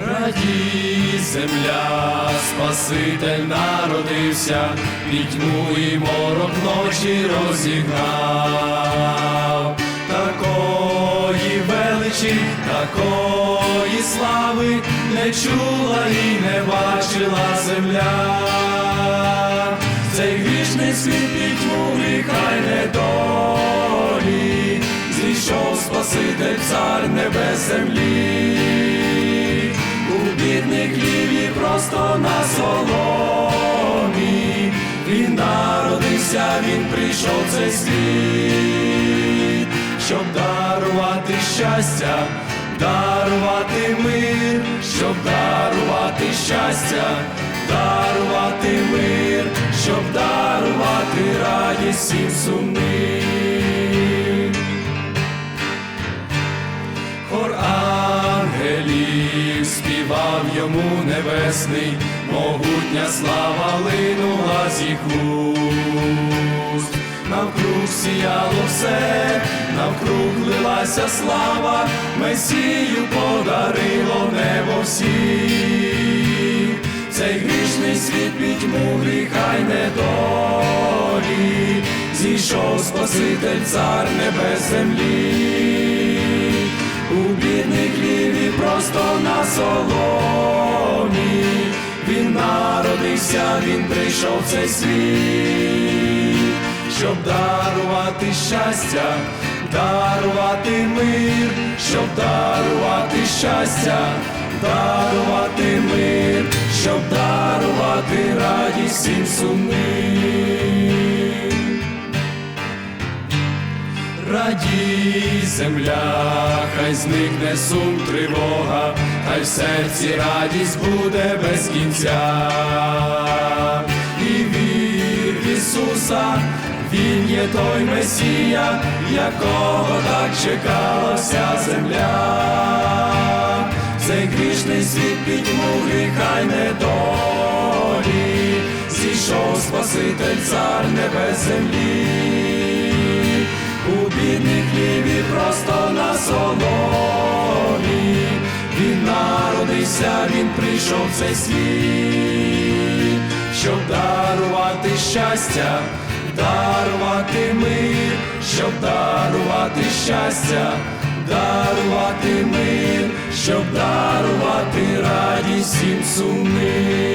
Радій земля, Спаситель народився, пітьму і морок ночі розігнав. Такої величі, такої слави не чула і не бачила земля. Цей грішний світ пітьму гріха й недолі, хліві просто на соломі, він народився, він прийшов в цей світ, щоб дарувати щастя, дарувати мир, щоб дарувати щастя, дарувати мир, щоб дарувати радість всім сумним. Співав йому небесний, могутня слава линула з їх уст. Навкруг сіяло все, навкруг лилася слава, Месію подарило небо всіх. Цей грішний світ пітьму гріха й недолі, зійшов Спаситель цар небес землі, соломі, він народився, він прийшов в цей світ, щоб дарувати щастя, дарувати мир, щоб дарувати щастя, дарувати мир, щоб дарувати радість всім сумним. Радій, земля, хай зникне сум, тривога, хай в серці радість буде без кінця. І вір в Ісуса, Він є той Месія, якого так чекала вся земля. Цей грішний світ пітьму гріха й недолі, зійшов Спаситель цар небес землі у бідних хліві просто на соломі. Він народився, він прийшов в цей світ, щоб дарувати щастя, дарувати мир, щоб дарувати щастя, дарувати мир, щоб дарувати радість всім сумним.